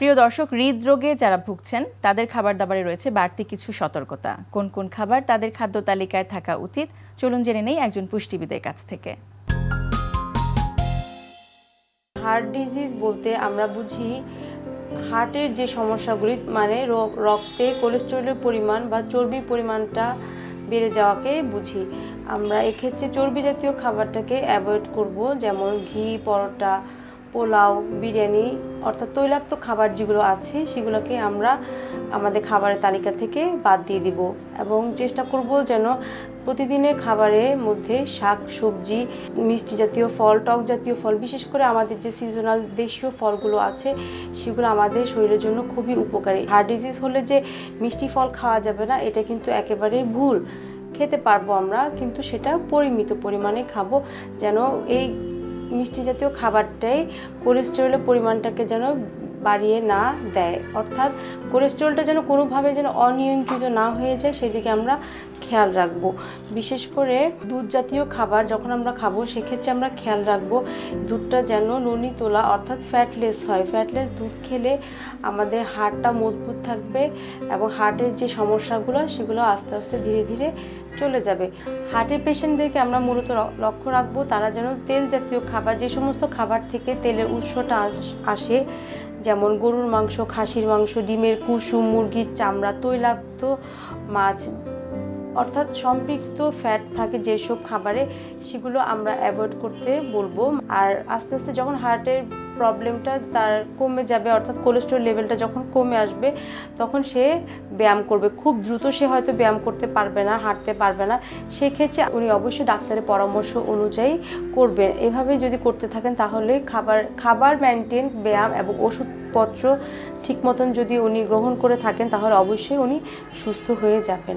প্রিয় দর্শক, হৃদরোগে যারা ভুগছেন, তাদের খাবার দাবারে রয়েছে বাড়তি কিছু সতর্কতা। কোন কোন খাবার তাদের খাদ্য তালিকায় থাকা উচিত, চলুন জেনে নেই একজন পুষ্টিবিদের কাছ থেকে। হার্ট ডিজিজ বলতে আমরা বুঝি, হার্টের যে সমস্যাগুলি মানে রক্তে কোলেস্টেরলের পরিমাণ বা চর্বির পরিমাণটা বেড়ে যাওয়াকে বুঝি। আমরা এক্ষেত্রে চর্বি জাতীয় খাবারটাকে অ্যাভয়েড করব, যেমন ঘি, পরোটা পোলাও, বিরিয়ানি, অর্থাৎ তৈলাক্ত খাবার যেগুলো আছে, সেগুলোকে আমরা আমাদের খাবারের তালিকা থেকে বাদ দিয়ে দিব এবং চেষ্টা করব যেন প্রতিদিনের খাবারের মধ্যে শাক, সবজি, মিষ্টি জাতীয় ফল, টক জাতীয় ফল, বিশেষ করে আমাদের যে সিজনাল দেশীয় ফলগুলো আছে, সেগুলো আমাদের শরীরের জন্য খুবই উপকারী। হার্ট ডিজিজ হলে যে মিষ্টি ফল খাওয়া যাবে না, এটা কিন্তু একেবারেই ভুল। খেতে পারব আমরা, কিন্তু সেটা পরিমিত পরিমাণে খাব, যেন এই মিষ্টি জাতীয় খাবারটাই কোলেস্টেরলের পরিমাণটাকে যেন বাড়িয়ে না দেয়। অর্থাৎ কোলেস্ট্রলটা যেন কোনোভাবে যেন অনিয়ন্ত্রিত না হয়ে যায়, সেদিকে আমরা খেয়াল রাখব। বিশেষ করে দুধ জাতীয় খাবার যখন আমরা খাব, সেক্ষেত্রে আমরা খেয়াল রাখব দুধটা যেন ননি তোলা, অর্থাৎ ফ্যাটলেস হয়। ফ্যাটলেস দুধ খেলে আমাদের হাড়টা মজবুত থাকবে এবং হার্টের যে সমস্যাগুলো, সেগুলো আস্তে আস্তে ধীরে ধীরে চলে যাবে। হার্টের পেশেন্টদেরকে আমরা মূলত লক্ষ্য রাখব, তারা যেন তেল জাতীয় খাবার, যে সমস্ত খাবার থেকে তেলের উৎসটা আসে যেমন গরুর মাংস খাসির মাংস ডিমের কুসুম মুরগির চামড়া তৈলাক্ত মাছ অর্থাৎ সম্পৃক্ত ফ্যাট থাকে যেসব খাবারে, সেগুলো আমরা অ্যাভয়েড করতে বলব। আর আস্তে আস্তে যখন হার্টের প্রবলেমটা তার কমে যাবে, অর্থাৎ কোলেস্ট্রল লেভেলটা যখন কমে আসবে, তখন সে ব্যায়াম করবে। খুব দ্রুত সে হয়তো ব্যায়াম করতে পারবে না, হাঁটতে পারবে না। সেক্ষেত্রে উনি অবশ্যই ডাক্তারের পরামর্শ অনুযায়ী করবেন। এভাবে যদি করতে থাকেন, তাহলে খাবার খাবার মেনটেন ব্যায়াম এবং ওষুধপত্র ঠিক মতন যদি উনি গ্রহণ করে থাকেন, তাহলে অবশ্যই উনি সুস্থ হয়ে যাবেন।